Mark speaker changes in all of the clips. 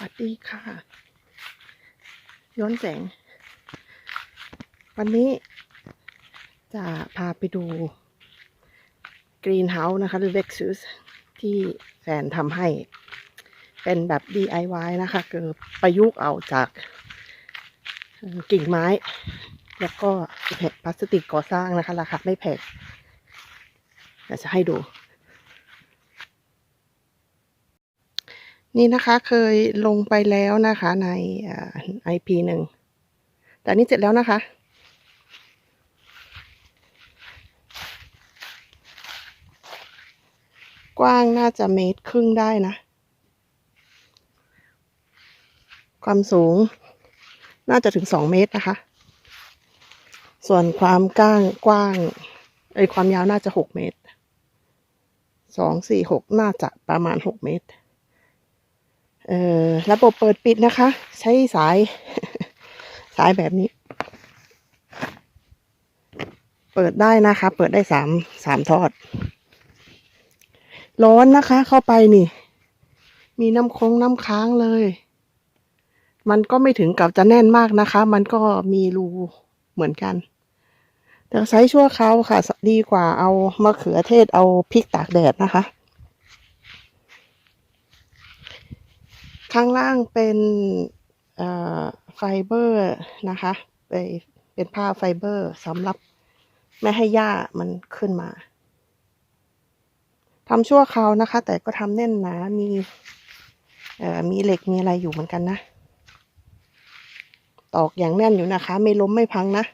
Speaker 1: วัสดีค่ะ ย้อนแสง วันนี้จะพาไปดูกรีนเฮาส์นะคะ หรือ Lexus ที่แฟนทำให้ เป็นแบบ DIY นะคะเกิดประยุกต์เอาจากกิ่งไม้ แล้วก็แผ่นพลาสติกก่อสร้างนะคะ ราคาไม่แพงจะให้ดู นี่นะคะเคยลงไปแล้วนะคะในไอพีหนึ่งแต่นี้เสร็จแล้วนะคะ กว้างน่าจะเมตรครึ่งได้นะ ความสูงน่าจะถึงสองเมตรนะคะ ส่วนความก้างกว้างไอความยาวน่าจะหกเมตรสองสี่หกน่าจะประมาณหกเมตร เอ่อระบบเปิดปิดนะคะ ใช้สาย สายแบบนี้ เปิดได้นะคะ เปิดได้สามสามทอด ร้อนนะคะ เข้าไปนี่ มีน้ำคงน้ำค้างเลย มันก็ไม่ถึงกับจะแน่นมากนะคะ มันก็มีรูเหมือนกันแต่ใช้ชั่วคราวค่ะ ดีกว่าเอามะเขือเทศเอาพริกตากแดดนะคะ ข้างล่างเป็นไฟเบอร์นะคะเป็นผ้าไฟเบอร์สำหรับไม่ให้หญ้ามันขึ้นมาทำชั่วคราวนะคะ แต่ก็ทำแน่นหนา มีมีเหล็กมีอะไรอยู่เหมือนกันนะ ตอกอย่างแน่นอยู่นะคะ ไม่ล้มไม่พังนะ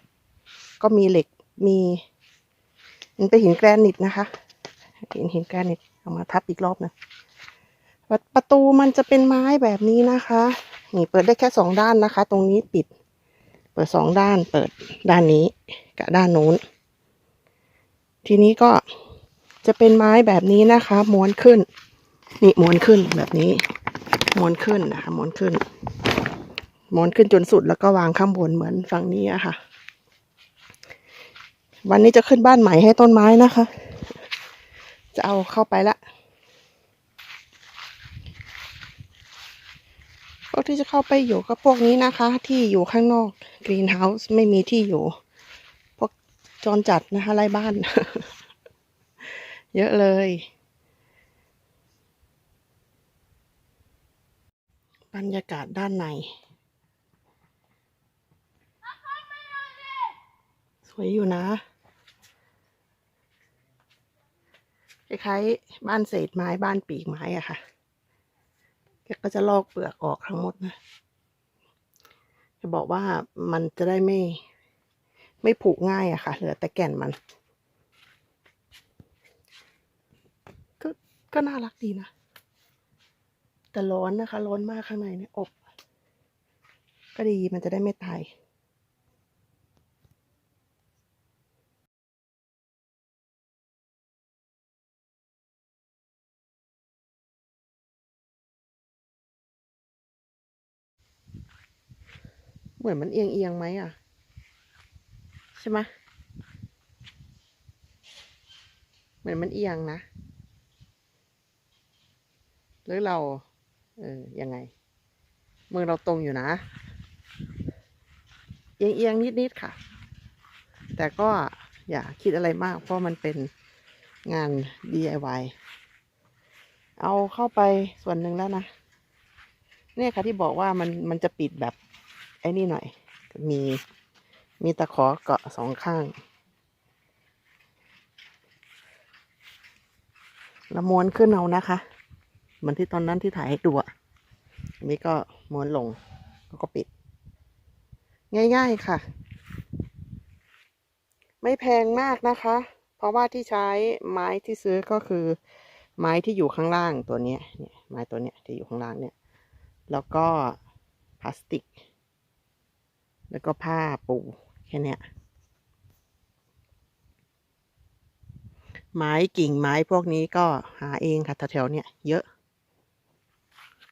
Speaker 1: ก็มีเหล็กมี มันเป็นหินแกรนิตนะคะ หินหินแกรนิตเอามาทับอีกรอบหนึง ประประตูมันจะเป็นไม้แบบนี้นะคะ นี่เปิดได้แค่สองด้านนะคะ ตรงนี้ปิด เปิดสองด้าน เปิดด้านนี้กับด้านนู้น ทีนี้ก็จะเป็นไม้แบบนี้นะคะ ม้วนขึ้น นี่ม้วนขึ้นแบบนี้ ม้วนขึ้นนะคะ ม้วนขึ้น ม้วนขึ้นจนสุดแล้วก็วางข้างบนเหมือนฝั่งนี้อะค่ะ วันนี้จะขึ้นบ้านใหม่ให้ต้นไม้นะคะ จะเอาเข้าไปละ พวก ที่จะเข้าไปอยู่ก็พวกนี้นะคะ ที่อยู่ข้างนอกกรีนเฮาส์ไม่มีที่อยู่ พวกจรจัดนะคะไล่บ้าน เยอะเลย บรรยากาศด้านใน สวยอยู่นะคล้ายๆบ้านเศษไม้บ้านปีกไม้อะค่ะ แกก็จะลอกเปลือกออกทั้งหมดนะจะบอกว่ามันจะได้ไม่ ไม่ผุง่ายอะค่ะ เหลือแต่แก่นมัน ก็ก็น่ารักดีนะ แต่ร้อนนะคะ ร้อนมากข้างในเนี่ยอบ ก็ดีมันจะได้ไม่ตาย เหมือนมันเอียงเอียงไหมอะ ใช่ไหมเหมือนมันเอียงนะ หรือเรา เออ ยังไง มือเราตรงอยู่นะ เอียงเอียงนิดนิด ๆ ค่ะ แต่ก็อย่าคิดอะไรมาก เพราะมันเป็นงาน DIY เอาเข้าไปส่วนหนึ่งแล้วนะ เนี่ยค่ะที่บอกว่ามันมันจะปิดแบบ ไอ้นี่หน่อย มีมีตะขอเกาะสองข้าง แล้วม้วนขึ้นเอานะคะ เหมือนที่ตอนนั้นที่ถ่ายให้ดูอะอันนี้ก็ม้วนลงแล้วก็ปิด ง่ายๆค่ะ ไม่แพงมากนะคะ เพราะว่าที่ใช้ไม้ที่ซื้อก็คือ ไม้ที่อยู่ข้างล่างตัวนี้เนี่ยไม้ตัวเนี้ยที่อยู่ข้างล่างเนี่ย แล้วก็พลาสติก แล้วก็ผ้าปูแค่เนี้ยไม้กิ่งไม้พวกนี้ก็หาเองค่ะแถวๆเนี่ยเยอะ